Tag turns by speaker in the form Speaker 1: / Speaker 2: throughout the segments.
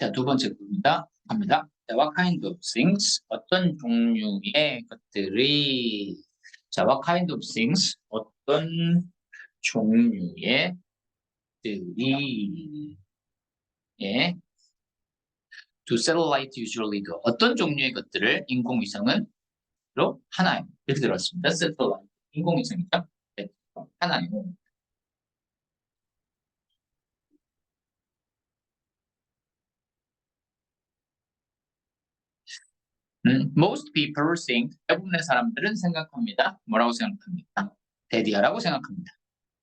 Speaker 1: 자, 두 번째 겁니다. 갑니다. 자, what kind of things? 어떤 종류의 것들이 자, what kind of things? 어떤 종류의 것들이 예. Do satellite usually do? 어떤 종류의 것들을 인공위성은 로 하나요. 이렇게 들었습니다. satellite 인공위성이죠. 네, 하나요. 음, most people think 대부분의 사람들은 생각합니다. 뭐라고 생각합니까? 데디아라고 생각합니다.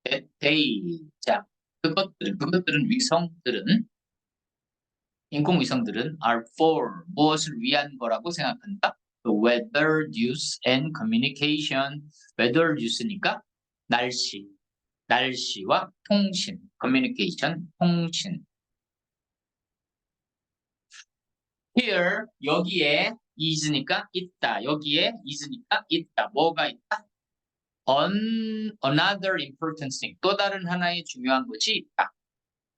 Speaker 1: 데, 데이 자 그것들 그것들은 위성들은 인공위성들은 are for 무엇을 위한 거라고 생각한다. The weather news and communication weather news니까 날씨 날씨와 통신 communication 통신 here 여기에 is니까 있다. 여기에 is니까 있다. 뭐가 있다? On another important thing. 또 다른 하나의 중요한 것이 있다.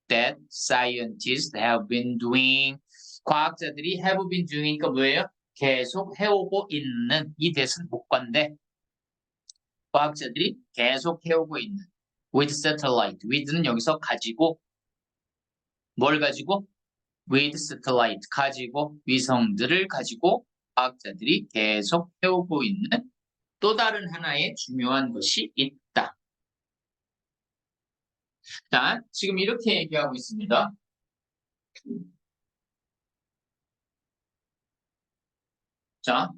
Speaker 1: That scientists have been doing. 과학자들이 have been doing이니까 뭐예요? 계속 해오고 있는 이 대신 목관데 과학자들이 계속 해오고 있는 with satellite. with는 여기서 가지고 뭘 가지고? with satellite 가지고 위성들을 가지고 과학자들이 계속 해오고 있는 또 다른 하나의 중요한 것이 있다. 자, 지금 이렇게 얘기하고 있습니다. 자,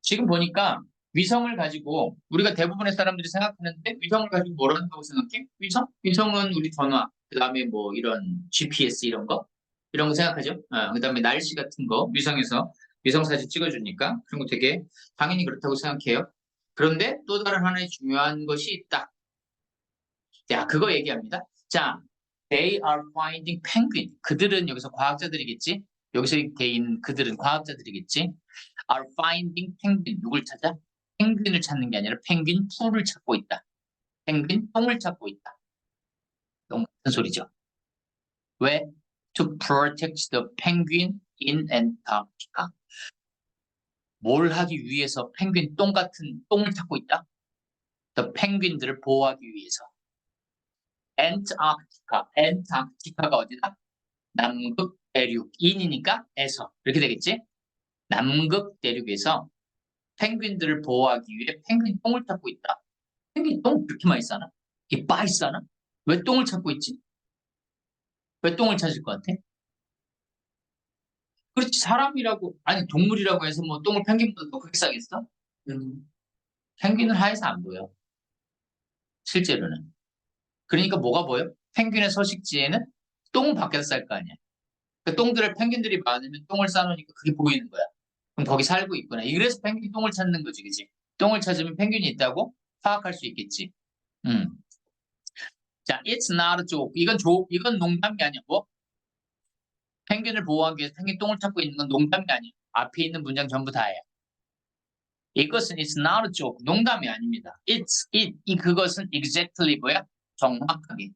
Speaker 1: 지금 보니까 위성을 가지고 우리가 대부분의 사람들이 생각하는데 위성을 가지고 뭘 한다고 생각해? 위성? 위성은 우리 전화, 그 다음에 뭐 이런 GPS 이런 거 이런 거 생각하죠? 어, 그 다음에 날씨 같은 거 위성에서 위성 사진 찍어주니까 그런 거 되게 당연히 그렇다고 생각해요. 그런데 또 다른 하나의 중요한 것이 있다. 자, 그거 얘기합니다. 자, they are finding penguin. 그들은 여기서 과학자들이겠지? 여기서 개인 그들은 과학자들이겠지? are finding penguin. 누굴 찾아? 펭귄을 찾는 게 아니라 펭귄 풀을 찾고 있다. 펭귄 똥을 찾고 있다. 너무 같은 소리죠. 왜? To protect the penguin in Antarctica. 뭘 하기 위해서 펭귄 똥 같은 똥을 찾고 있다? The penguin들을 보호하기 위해서. Antarctica. Antarctica가 어디다? 남극 대륙. 인이니까 에서. 이렇게 되겠지? 남극 대륙에서 펭귄들을 보호하기 위해 펭귄 똥을 찾고 있다. 펭귄 똥 그렇게 많이 싸나? 이빠이 싸나? 왜 똥을 찾고 있지? 왜 똥을 찾을 것 같아? 그렇지 사람이라고 아니 동물이라고 해서 뭐 똥을 펭귄보다 더 크게 싸겠어? 음. 펭귄은 하에서 안 보여. 실제로는. 그러니까 뭐가 보여? 펭귄의 서식지에는 똥은 밖에서 쌀 거 아니야. 그 똥들을 펭귄들이 많으면 똥을 싸놓으니까 그게 보이는 거야. 그럼 거기 살고 있구나. 이래서 펭귄 똥을 찾는 거지, 그지? 똥을 찾으면 펭귄이 있다고 파악할 수 있겠지. 음. 자, it's not a joke. 이건 조, 이건 농담이 아니야. 뭐? 펭귄을 보호하기 위해서 펭귄 똥을 찾고 있는 건 농담이 아니야. 앞에 있는 문장 전부 다예요. 이것은 it's not a joke. 농담이 아닙니다. It's it. 이 그것은 exactly 뭐야? 정확하게.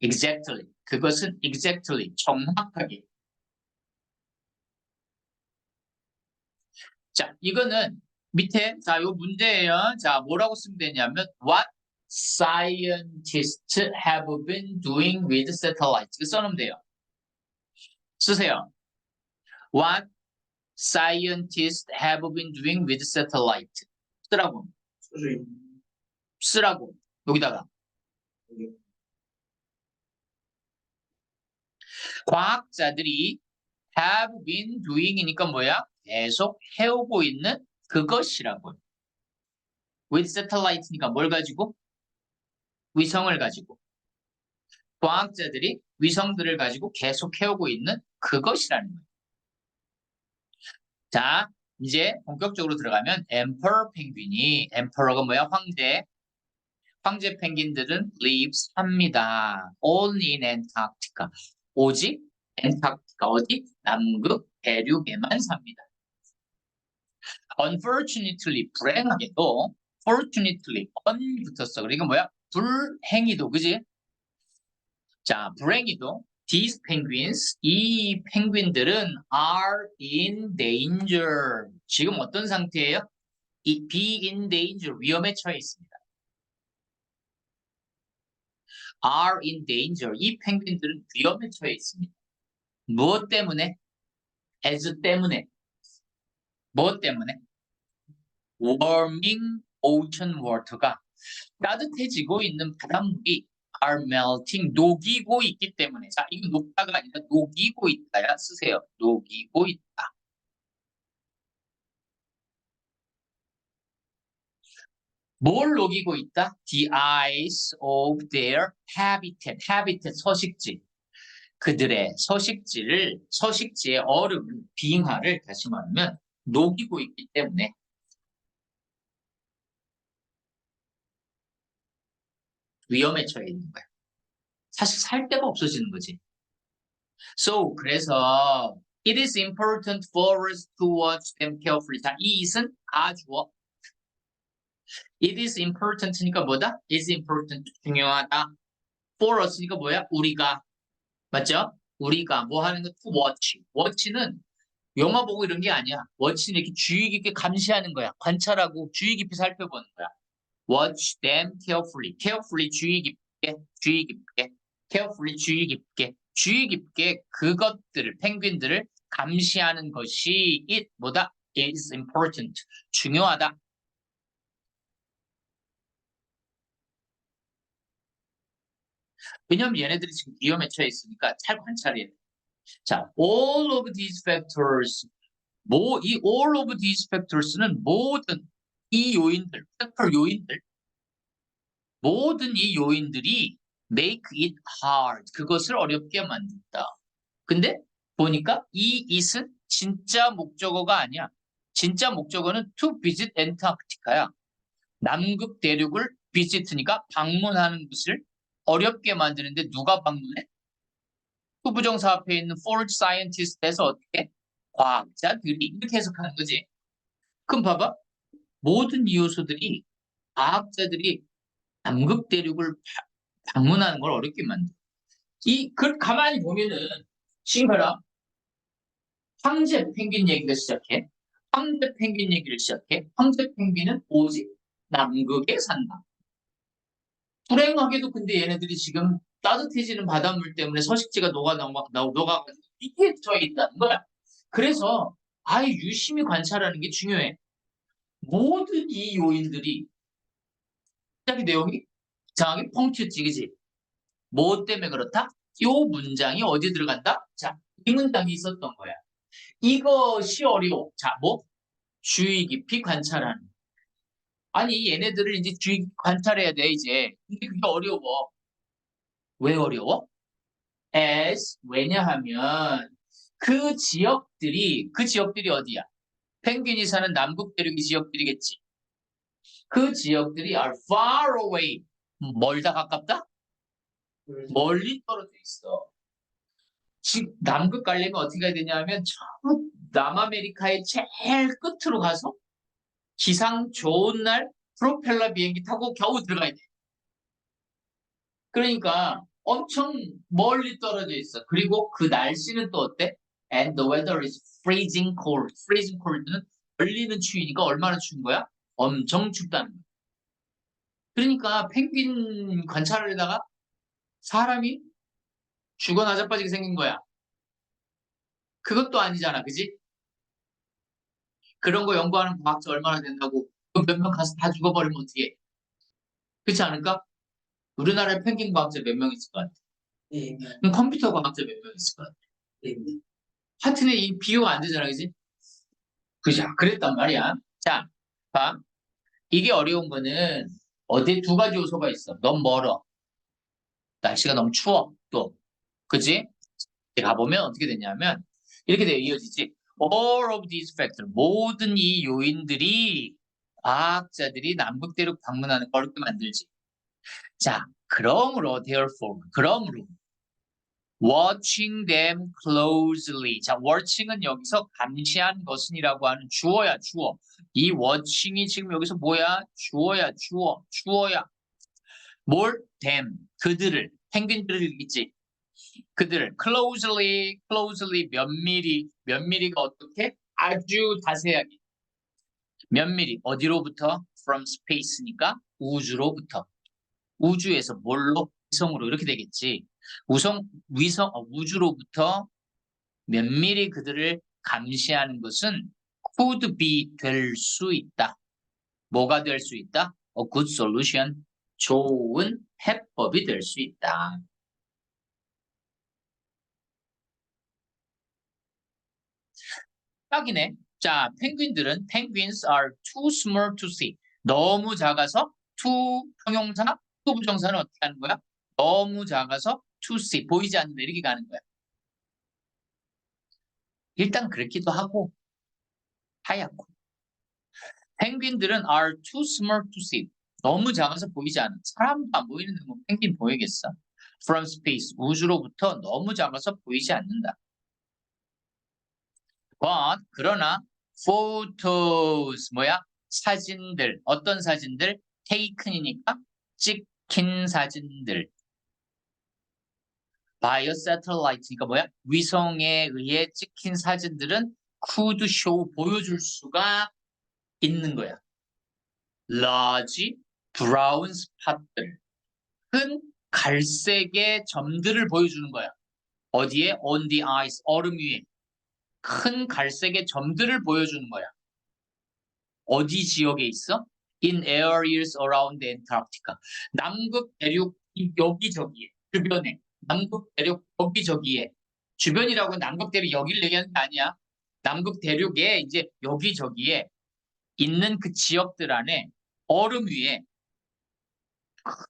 Speaker 1: exactly. 그것은 exactly. 정확하게. 자, 이거는 밑에 자, 요 문제예요. 자, 뭐라고 쓰면 되냐면 what scientists have been doing with satellites. 써놓으면 돼요. 쓰세요. What scientists have been doing with satellite. 쓰라고. 쓰라고. 여기다가. 과학자들이 have been doing이니까 뭐야? 계속 해오고 있는 그것이라고. with satellite니까 뭘 가지고? 위성을 가지고. 과학자들이 위성들을 가지고 계속 해오고 있는 그것이라는 거예요. 자, 이제 본격적으로 들어가면 엠퍼러 펭귄이 엠퍼러가 뭐야? 황제. 황제 펭귄들은 lives 합니다. only in Antarctica. 오직 엔타크티카 어디? 남극 대륙에만 삽니다. Unfortunately, 불행하게도 fortunately, un 붙었어. 그러니까 뭐야? 불행히도, 그지? 자, 불행히도 these penguins, 이 펭귄들은 are in danger. 지금 어떤 상태예요? 이 be in danger, 위험에 처해 있습니다. are in danger. 이 펭귄들은 위험에 처해 있습니다. 무엇 때문에? as 때문에. 무엇 때문에? warming ocean water가 따뜻해지고 있는 바닷물이 are melting 녹이고 있기 때문에. 자 이거 녹다가 아니라 녹이고 있다야 쓰세요. 녹이고 있다. 뭘 녹이고 있다? The ice of their habitat habitat 서식지. 그들의 서식지를 서식지의 얼음 빙하를 다시 말하면 녹이고 있기 때문에 위험에 처해 있는 거야. 사실 살 데가 없어지는 거지. So 그래서 it is important for us to watch them carefully. 자, 이 it은 아주어. It is important니까 뭐다? Is important 중요하다. For us니까 뭐야? 우리가 맞죠? 우리가 뭐 하는 거 to watch. watch는 영화 보고 이런 게 아니야. watch는 이렇게 주의 깊게 감시하는 거야. 관찰하고 주의 깊게 살펴보는 거야. Watch them carefully. carefully 주의 깊게, 주의 깊게, carefully 주의 깊게, 주의 깊게 그것들을 펭귄들을 감시하는 것이 it 뭐다? is important. 중요하다. 왜냐면 얘네들이 지금 위험에 처해 있으니까 잘 관찰해야 돼. 자, all of these factors. 뭐, 이 all of these factors는 모든 이 요인들, 팩터 요인들, 모든 이 요인들이 make it hard. 그것을 어렵게 만든다. 근데 보니까 이 it은 진짜 목적어가 아니야. 진짜 목적어는 to visit Antarctica야. 남극 대륙을 visit니까 방문하는 것을 어렵게 만드는데 누가 방문해? 후부정사 앞에 있는 for scientist에서 어떻게? 과학자들이 이렇게 해석하는 거지. 그럼 봐봐. 모든 이 요소들이 과학자들이 남극 대륙을 바- 방문하는 걸 어렵게 만들어. 이, 그, 가만히 보면은, 봐라. 황제 펭귄 얘기가 시작해. 황제 펭귄 얘기를 시작해. 황제 펭귄은 오직 남극에 산다. 불행하게도 근데 얘네들이 지금 따뜻해지는 바닷물 때문에 서식지가 녹아 녹아 녹아 이게 져 있다는 거야. 그래서 아예 유심히 관찰하는 게 중요해. 모든 이 요인들이 갑자기 내용이 이상하게 펑치지 그지? 뭐 때문에 그렇다? 요 문장이 어디 들어간다? 자, 이 문장이 있었던 거야. 이것이 어려워. 자, 뭐? 주의 깊이 관찰하는. 아니, 얘네들을 이제 주의 관찰해야 돼, 이제. 근데 그게 어려워. 왜 어려워? as, 왜냐하면 그 지역들이, 그 지역들이 어디야? 펭귄이 사는 남극 대륙의 지역들이겠지. 그 지역들이 are far away. 멀다 가깝다? 멀리 떨어져 있어. 지금 남극 가려면 어떻게 해야 되냐면 저 남아메리카의 제일 끝으로 가서 기상 좋은 날 프로펠러 비행기 타고 겨우 들어가야 돼. 그러니까 엄청 멀리 떨어져 있어. 그리고 그 날씨는 또 어때? And the weather is freezing cold. freezing cold는 얼리는 추위니까 얼마나 추운 거야? 엄청 춥다는 거야. 그러니까 펭귄 관찰하려다가 사람이 죽어 나자빠지게 생긴 거야. 그것도 아니잖아, 그지? 그런 거 연구하는 과학자 얼마나 된다고 몇명 가서 다 죽어버리면 어떻게 해? 그렇지 않을까? 우리나라에 펭귄 과학자 몇 명 있을 것 같아?
Speaker 2: 네,
Speaker 1: 그럼 컴퓨터 과학자 몇 명 있을 것 같아?
Speaker 2: 네,
Speaker 1: 하여튼에 이 비교가 안 되잖아, 그지? 그죠? 그랬단 말이야. 자, 봐. 이게 어려운 거는 어디 두 가지 요소가 있어. 너무 멀어. 날씨가 너무 추워. 또. 그지? 가보면 어떻게 되냐면 이렇게 돼 이어지지. All of these factors. 모든 이 요인들이 과학자들이 남극 대륙 방문하는 걸 어렵게 만들지. 자, 그러므로 therefore. 그러므로 watching them closely. 자, watching은 여기서 감시한 것은이라고 하는 주어야, 주어. 이 watching이 지금 여기서 뭐야? 주어야, 주어, 주어야. 뭘? them, 그들을, 펭귄들을 있지. 그들을 closely, closely 면밀히, 면밀히가 어떻게? 아주 자세하게. 면밀히 어디로부터? from space니까 우주로부터. 우주에서 뭘로? 위성으로 이렇게 되겠지. 우성, 위성, 어, 우주로부터 면밀히 그들을 감시하는 것은 could be 될 수 있다. 뭐가 될 수 있다? A good solution. 좋은 해법이 될 수 있다. 딱이네. 자, 펭귄들은 penguins are too small to see. 너무 작아서 too 형용사, to 부정사는 어떻게 하는 거야? 너무 작아서 to see 보이지 않는다 이렇게 가는 거야. 일단 그렇기도 하고 하얗고. 펭귄들은 are too small to see. 너무 작아서 보이지 않아. 사람도 안 보이는데 뭐 펭귄 보이겠어? From space 우주로부터 너무 작아서 보이지 않는다. But 그러나 photos 뭐야? 사진들 어떤 사진들? taken이니까 찍힌 사진들. A satellite니까 뭐야? 위성에 의해 찍힌 사진들은 show 보여줄 수가 있는 거야. large brown spot들 큰 갈색의 점들을 보여주는 거야. 어디에? on the ice 얼음 위에 큰 갈색의 점들을 보여주는 거야. 어디 지역에 있어? in areas around Antarctica. 남극 대륙 여기저기에 주변에 남극 대륙 여기저기에 주변이라고 남극 대륙 여기를 얘기하는 게 아니야. 남극 대륙에 이제 여기 저기에 있는 그 지역들 안에 얼음 위에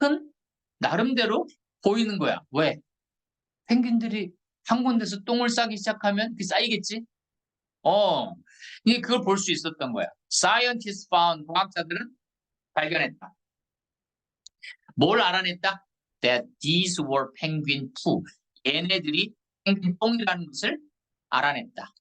Speaker 1: 큰 나름대로 보이는 거야. 왜? 펭귄들이 한 군데서 똥을 싸기 시작하면 그 쌓이겠지? 어, 이게 그걸 볼 수 있었던 거야. Scientists found 과학자들은 발견했다. 뭘 알아냈다? That these were penguin poo. 얘네들이 펭귄 똥이라는 것을 알아냈다.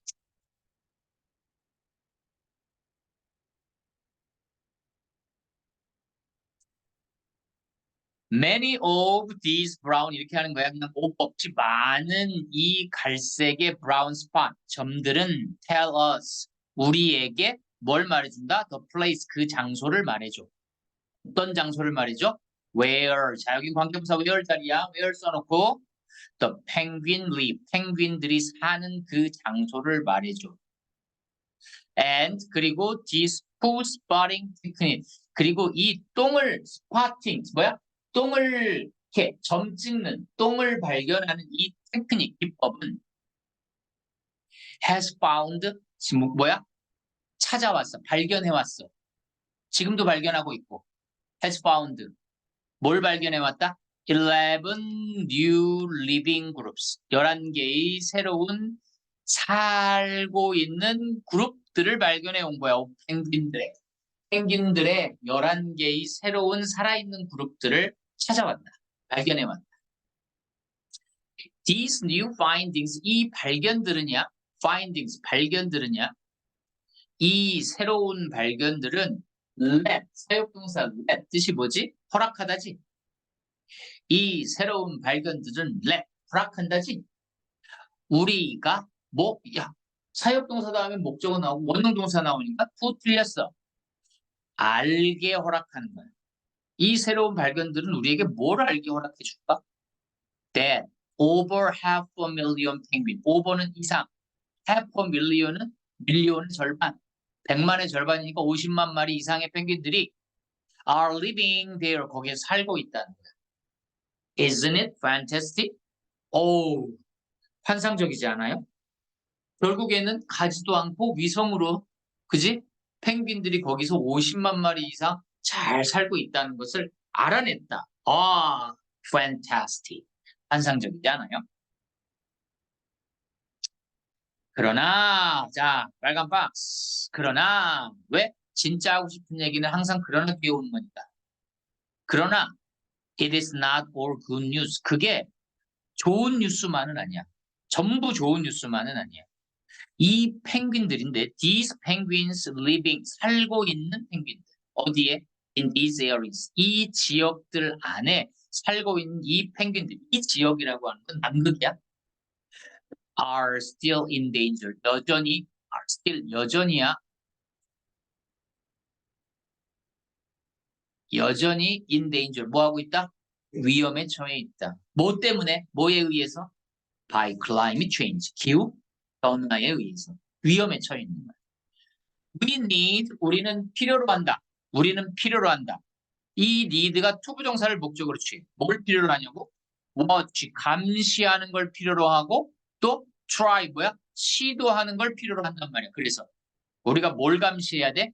Speaker 1: Many of these brown 이렇게 하는 거야. 그냥 오 없지 많은 이 갈색의 brown spot 점들은 tell us 우리에게 뭘 말해준다? The place 그 장소를 말해줘. 어떤 장소를 말해줘? Where 자 여기 관계부사 where 자리야. Where 써놓고 The penguin live 펭귄들이 사는 그 장소를 말해줘. And 그리고 this poo spotting technique 그리고 이 똥을 spotting 뭐야? 똥을 이렇게 점 찍는 똥을 발견하는 이 테크닉 기법은 has found 지금 뭐야? 찾아왔어. 발견해왔어. 지금도 발견하고 있고 has found 뭘 발견해왔다? 11 new living groups 11개의 새로운 살고 있는 그룹들을 발견해 온 거야. 펭귄들의 펭귄들의 11개의 새로운 살아있는 그룹들을 찾아왔다. 발견해 왔다. These new findings, 이 발견들은야, findings, 발견들은야, 이 새로운 발견들은 let, 사역동사 let 뜻이 뭐지? 허락하다지. 이 새로운 발견들은 let, 허락한다지. 우리가 뭐, 야, 사역동사 다음에 목적어 나오고 원형동사 나오니까 또 틀렸어. 알게 허락하는 거야. 이 새로운 발견들은 우리에게 뭘 알게 허락해 줄까? That over half a million penguin. over는 이상. half a million은 밀리언의 절반. 100만의 절반이니까 50만 마리 이상의 펭귄들이 are living there. 거기에 살고 있다는 거야. Isn't it fantastic? 오, 환상적이지 않아요? 결국에는 가지도 않고 위성으로, 그지? 펭귄들이 거기서 50만 마리 이상 잘 살고 있다는 것을 알아냈다. 아, fantastic. 환상적이지 않아요? 그러나, 자, 빨간 박스. 그러나, 왜? 진짜 하고 싶은 얘기는 항상 그러나 뒤에 오는 거니까. 그러나, it is not all good news. 그게 좋은 뉴스만은 아니야. 전부 좋은 뉴스만은 아니야. 이 펭귄들인데, these penguins living, 살고 있는 펭귄들. 어디에? in these areas. 이 지역들 안에 살고 있는 이 펭귄들, 이 지역이라고 하는 건 남극이야. are still in danger. 여전히 are still 여전히야. 여전히 in danger. 뭐 하고 있다? 위험에 처해 있다. 뭐 때문에? 뭐에 의해서? by climate change. 기후 변화에 의해서 위험에 처해 있는 거야. We need 우리는 필요로 한다. 우리는 필요로 한다. 이 need가 투부정사를 목적으로 취해. 뭘 필요로 하냐고? watch 감시하는 걸 필요로 하고 또 try 뭐야? 시도하는 걸 필요로 한단 말이야. 그래서 우리가 뭘 감시해야 돼?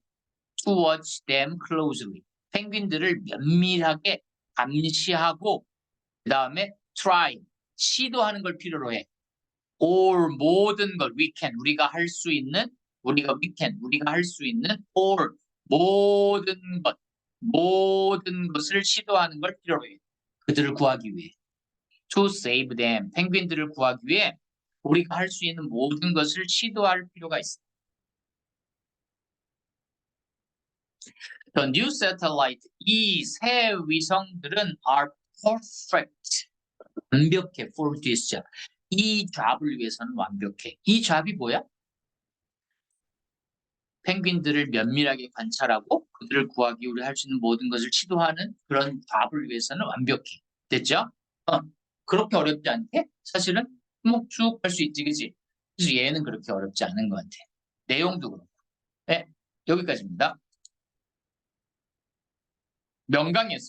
Speaker 1: to watch them closely. 펭귄들을 면밀하게 감시하고 그 다음에 try 시도하는 걸 필요로 해. or 모든 걸 we can 우리가 할 수 있는 우리가 we can 우리가 할 수 있는 or 모든 것 모든 것을 시도하는 걸 필요로 해. 그들을 구하기 위해. to save them 펭귄들을 구하기 위해 우리가 할 수 있는 모든 것을 시도할 필요가 있어. The new satellite 이 새 위성들은 are perfect 완벽해 for this job. 이 잡을 위해서는 완벽해. 이 잡이 뭐야? 펭귄들을 면밀하게 관찰하고 그들을 구하기 위해 할 수 있는 모든 것을 시도하는 그런 잡을 위해서는 완벽해. 됐죠? 어, 그렇게 어렵지 않게? 사실은 뭐쭉 할 수 있지, 그지? 그래서 얘는 그렇게 어렵지 않은 것 같아. 내용도 그렇고. 네, 여기까지입니다. 명강이었습니다.